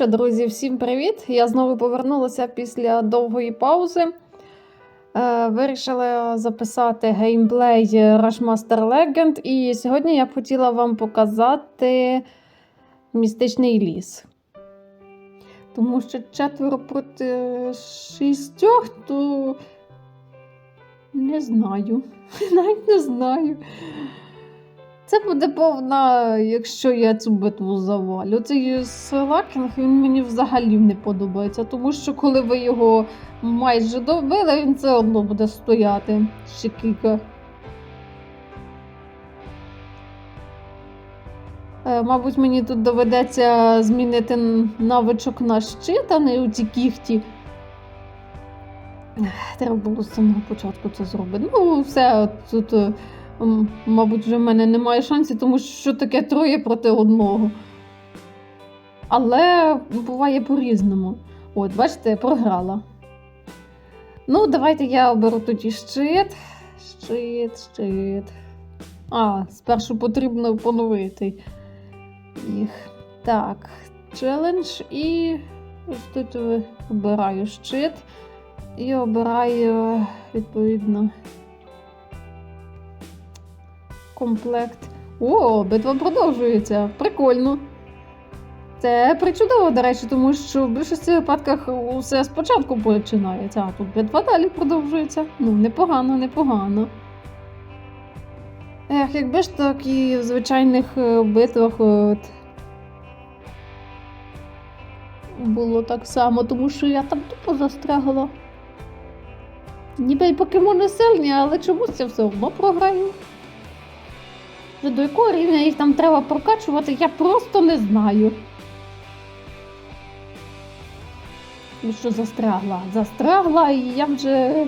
Ну друзі, всім привіт! Я знову повернулася після довгої паузи. Е, вирішила записати геймплей Rushmaster Legend. І сьогодні я б хотіла вам показати містичний ліс. Тому що четверо проти шістьох, то не знаю. Навіть не знаю. Це буде повна, якщо я цю битву завалю. Цей Селакінг він мені взагалі не подобається, тому що коли ви його майже добили, він все одно буде стояти ще кілька. Е, Мабуть, мені тут доведеться змінити навичок на щит, а не у ці кіхті. Треба було з самого початку це зробити. Ну, все тут. Мабуть, вже в мене немає шансів, тому що таке троє проти одного. Але буває по-різному. От, бачите, я програла. Ну, давайте я оберу тоді щит. Щит, щит. А, спершу потрібно поновити їх. Так, челендж і ось тут обираю щит. І обираю, відповідно, комплект. О, битва продовжується. Прикольно. Це причудово, до речі, тому що в більшості випадках усе спочатку починається, а тут битва далі продовжується. Ну, непогано, непогано. Ех, якби ж так і в звичайних е, битвах от, було так само, тому що я там тупо застрягла. Ніби й покемони сильні, але чомусь я все одно програю. Вже до якого рівня їх там треба прокачувати, я просто не знаю. Ну що застрягла? Застрягла, і я вже.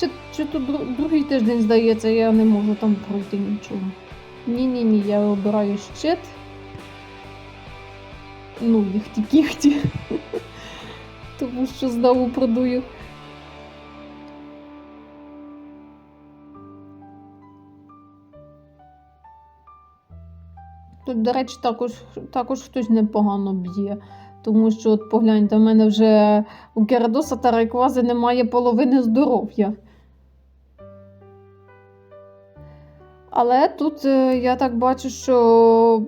Чи, чи тут другий тиждень, здається, я не можу там пройти нічого. Ні-ні ні, я обираю щит. Ну, їх ті кіхті. Тому що знову продую. Тут, до речі, також, також хтось непогано б'є. Тому що, от погляньте, в мене вже у Керадоса та Райквази немає половини здоров'я. Але тут е, я так бачу, що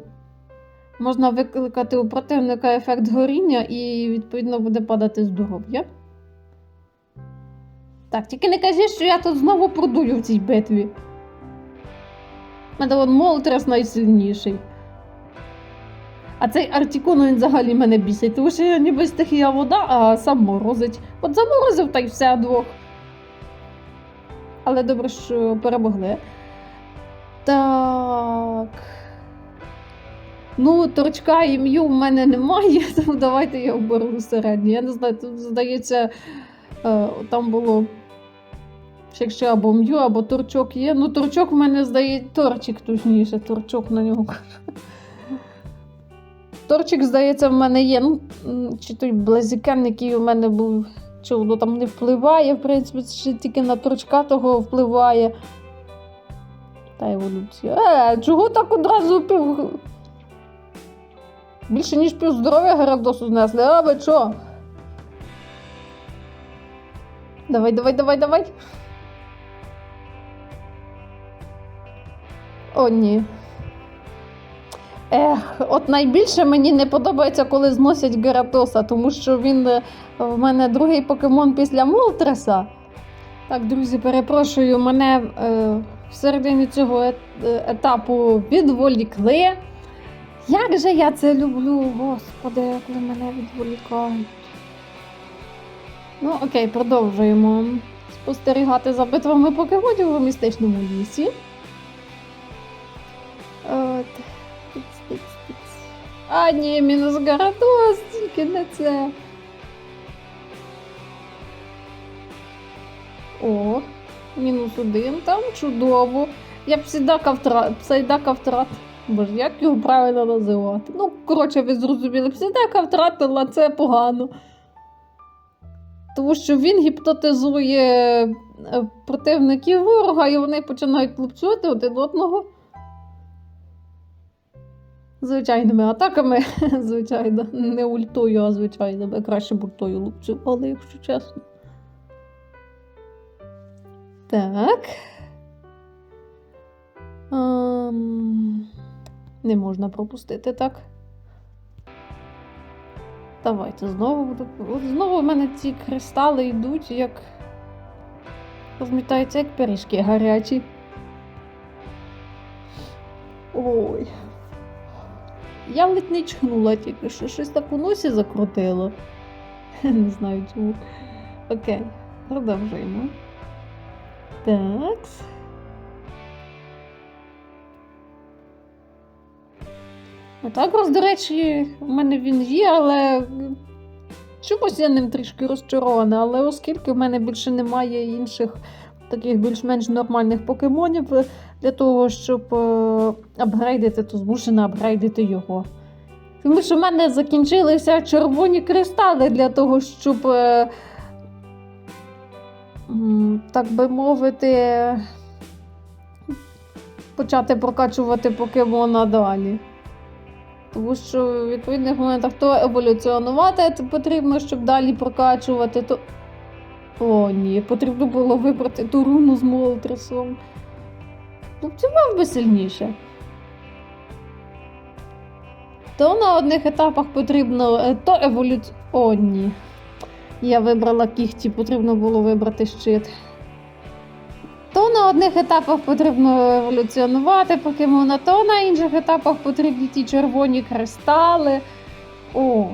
можна викликати у противника ефект горіння і, відповідно, буде падати здоров'я. Так, тільки не кажіть, що я тут знову продую в цій битві. Мене от Молотрес найсильніший. А цей Артікон він взагалі мене бісить, тому що я ніби стихія вода, а сам морозить. От заморозив та й все двох. Але добре, що перемогли. Так. Ну, торчка і м'ю в мене немає, тому давайте я оберу середній. Я не знаю, тут здається, е, там було. Якщо або м'ю, або торчок є. Ну, торчок в мене здається, торчик точніше, торчок на нього. Торчик, здається, в мене є. Ну, чи той блазікен, який у мене був, чи воно там не впливає, в принципі, чи тільки на торчка того впливає. Та еволюція. Е, чого так одразу пів. Більше, ніж пів здоров'я Геравдосу знесли. А ви що? Давай, давай, давай, давай. О, ні. Ех, от найбільше мені не подобається, коли зносять Гератоса, тому що він е, в мене другий покемон після Молтреса. Так, друзі, перепрошую, мене е, середині цього е, етапу відволікли. Як же я це люблю, господи, коли мене відволікають. Ну, окей, продовжуємо спостерігати за битвами покемонів у містичному лісі. От. А, ні, мінус Гаратос, тільки не це. О, мінус один там, чудово. Я псайдака втрат, псайдака втрат. Боже, як його правильно називати? Ну, коротше, ви зрозуміли, псайдака втратила, це погано. Тому що він гіпнотизує е, противників ворога, і вони починають лупцювати один одного. Звичайними атаками, звичайно, не ультою, а звичайними. Краще б ультою лупцювали, якщо чесно. Так. Ем, Не можна пропустити, так? Давайте знову. От Знову в мене ці кристали йдуть, як. Розмітаються, як пиріжки гарячі. Ой. Я ледь не чхнула тільки що щось так у носі закрутило. Не знаю чому. Окей, продовжуємо. Так. А також, до речі, у мене він є, але чомусь я ним трішки розчарована. Але оскільки в мене більше немає інших таких більш-менш нормальних покемонів е, для того, щоб е, апгрейдити, то змушена апгрейдити його. Тому що в мене закінчилися червоні кристали для того, щоб, е, так би мовити, почати прокачувати покемона далі. Тому що в відповідних моментах то еволюціонувати потрібно, щоб далі прокачувати, то. О, ні, потрібно було вибрати ту руну з Молтресом. Ну, це мав би сильніше. То на одних етапах потрібно е, то еволюці... О, ні. Я вибрала кіхті, потрібно було вибрати щит. То на одних етапах потрібно еволюціонувати покемона, то на інших етапах потрібні ті червоні кристали. Ой.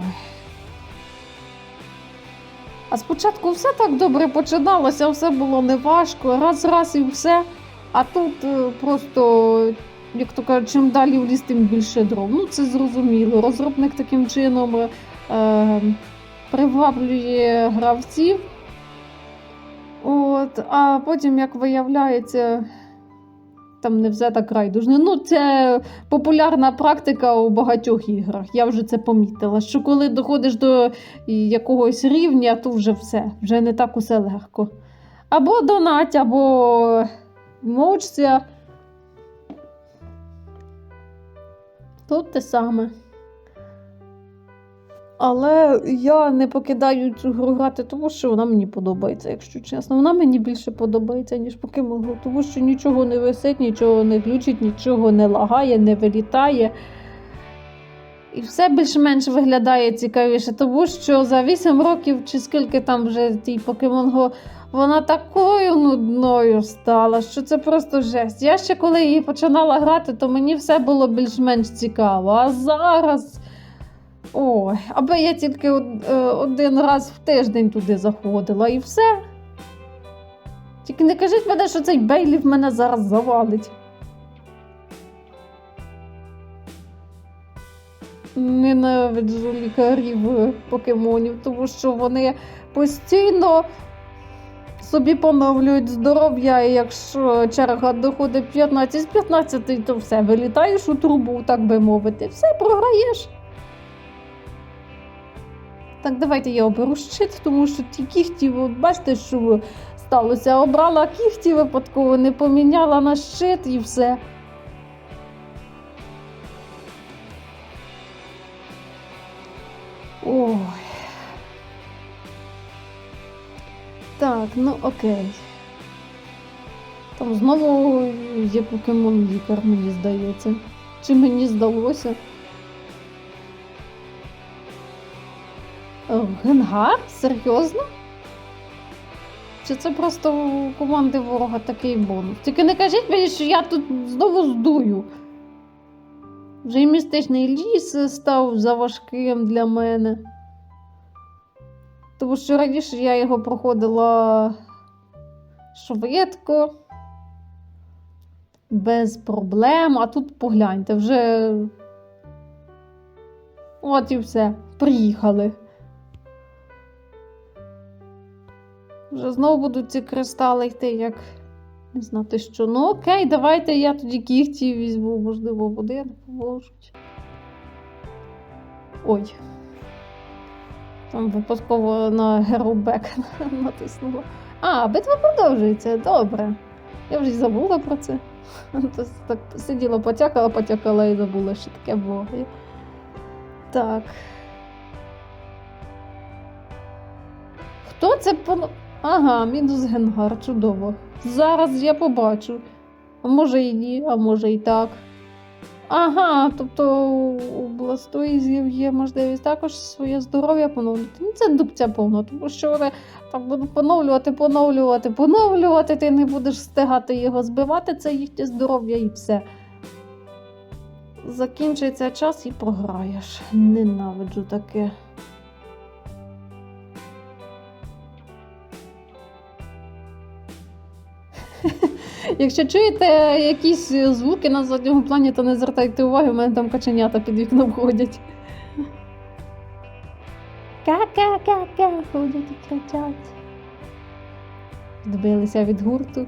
А спочатку все так добре починалося, все було неважко, раз-раз і все. А тут е, просто, як то кажуть, чим далі в ліс, тим більше дров. Ну, це зрозуміло. Розробник таким чином е, приваблює гравців. От, а потім, як виявляється, там не все так райдужно. Ну, це популярна практика у багатьох іграх. Я вже це помітила. Що коли доходиш до якогось рівня, то вже все, вже не так усе легко. Або донать, або мовчця. Тут те саме. Але я не покидаю цю гру грати, тому що вона мені подобається, якщо чесно. Вона мені більше подобається, ніж Go, тому що нічого не висить, нічого не глючить, нічого не лагає, не вилітає. І все більш-менш виглядає цікавіше, тому що за 8 років, чи скільки там вже тій Go, вона такою нудною стала, що це просто жесть. Я ще коли її починала грати, то мені все було більш-менш цікаво. А зараз. Ой, аби я тільки е, один раз в тиждень туди заходила і все. Тільки не кажіть мене, що цей Бейлів мене зараз завалить. Ненавиджу лікарів покемонів, тому що вони постійно собі поновлюють здоров'я, і якщо черга доходить 15 з 15, то все, вилітаєш у трубу, так би мовити, все програєш. Так, давайте я оберу щит, тому що ті кіхті, от бачите, що сталося? Обрала кіхті випадково, не поміняла на щит і все. Ой. Так, ну окей. Там знову є покемон лікар, мені здається. Чи мені здалося? Генгар? Серйозно? Чи це просто у команди ворога такий бонус? Тільки не кажіть мені, що я тут знову здую. Вже і містичний ліс став заважким для мене. Тому що раніше я його проходила швидко, без проблем, а тут погляньте, вже. От і все. Приїхали. Вже знову будуть ці кристали йти, як не знати що. Ну окей, давайте я тоді кігті візьму, можливо, один поможуть. Ой. Там випадково на Геробек натиснула. А, битва продовжується, добре. Я вже забула про це. Так сиділа, потякала, потякала і забула, що таке було. Так. Хто це по. Ага, мінус Генгар, чудово. Зараз я побачу. А може і ні, а може і так. Ага, тобто у Бластоїзів є можливість також своє здоров'я поновлювати. Ну, це дубця повно, тому що вони там будуть поновлювати, поновлювати, поновлювати, ти не будеш встигати його збивати, це їхнє здоров'я і все. Закінчиться час і програєш. Ненавиджу таке. Якщо чуєте якісь звуки на задньому плані, то не звертайте уваги, у мене там каченята під вікном ходять. Ка-ка-ка-ка ходять і кричать. Відбилися від гурту.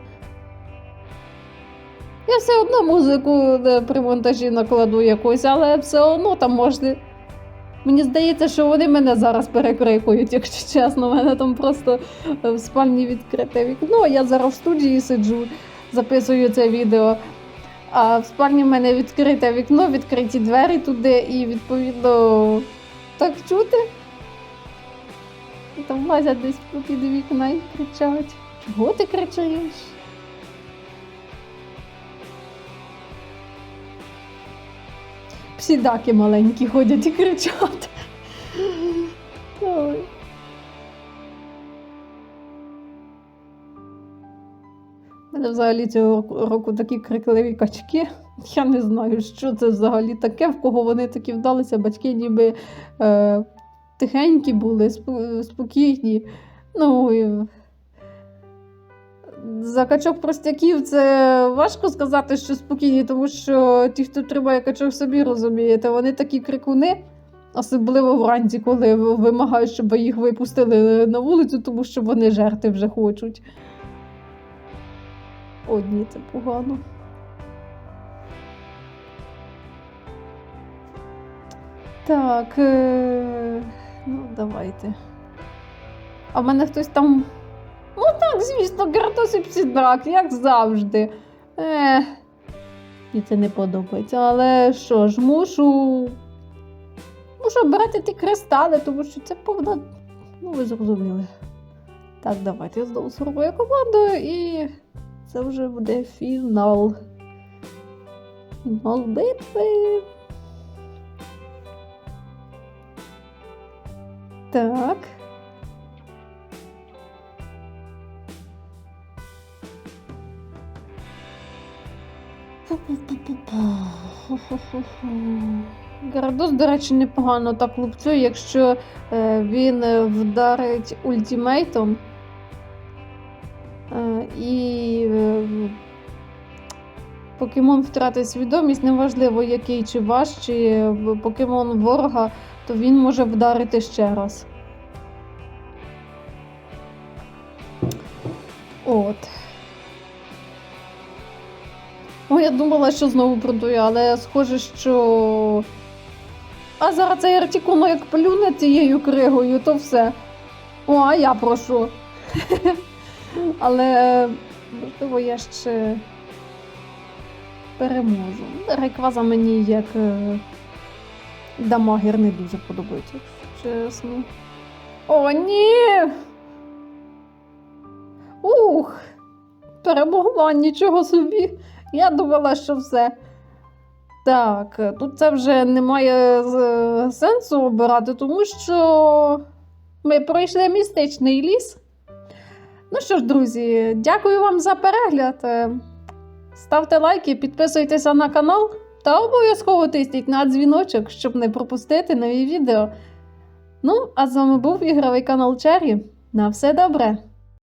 Я все одно музику е, при монтажі накладу якусь, але все одно там можна. Мені здається, що вони мене зараз перекрикують, якщо чесно. У мене там просто е, в спальні відкрите вікно. а Я зараз в студії сиджу, записую це відео. А в спальні в мене відкрите вікно, відкриті двері туди, і відповідно так чути. І Там лазять десь під вікна і кричать. Чого ти кричиш? Псідаки маленькі ходять і кричать. Мене взагалі цього року- такі крикливі качки. Я не знаю, що це взагалі таке, в кого вони такі вдалися, батьки ніби е, тихенькі були, спо- спокійні. Ну, і... За качок простяків це важко сказати, що спокійні, тому що ті, хто тримає качок собі, розумієте, вони такі крикуни, особливо вранці, коли вимагають, щоб їх випустили на вулицю, тому що вони жерти вже хочуть. О, ні, це погано. Так. Е... Ну, давайте. А в мене хтось там. Ну так, звісно, Гратос і Псідрак, як завжди. Ех, мені це не подобається. Але що ж, мушу. Мушу обирати ті кристали, тому що це повна. Ну, ви зрозуміли. Так, давайте я знову сформую команду і це вже буде фінал. Фінал битви. Так. Градус, до речі, непогано так лупцює, якщо е, він вдарить ультимейтом. Е, і е, покемон втратить свідомість, неважливо який, чи ваш, чи е, покемон ворога, то він може вдарити ще раз. От. О, я думала, що знову продую, але схоже, що. А зараз цей артикул як плюне цією кригою, то все. О, а я прошу. Але можливо я ще переможу. Рейкваза мені як е, дамагер не дуже подобається, чесно. О, ні! Ух! Перемогла нічого собі. Я думала, що все. Так, тут це вже немає е, сенсу обирати, тому що ми пройшли містичний ліс. Ну що ж, друзі, дякую вам за перегляд. Е, Ставте лайки, підписуйтеся на канал та обов'язково тисніть на дзвіночок, щоб не пропустити нові відео. Ну, а з вами був ігровий канал Черрі. На все добре!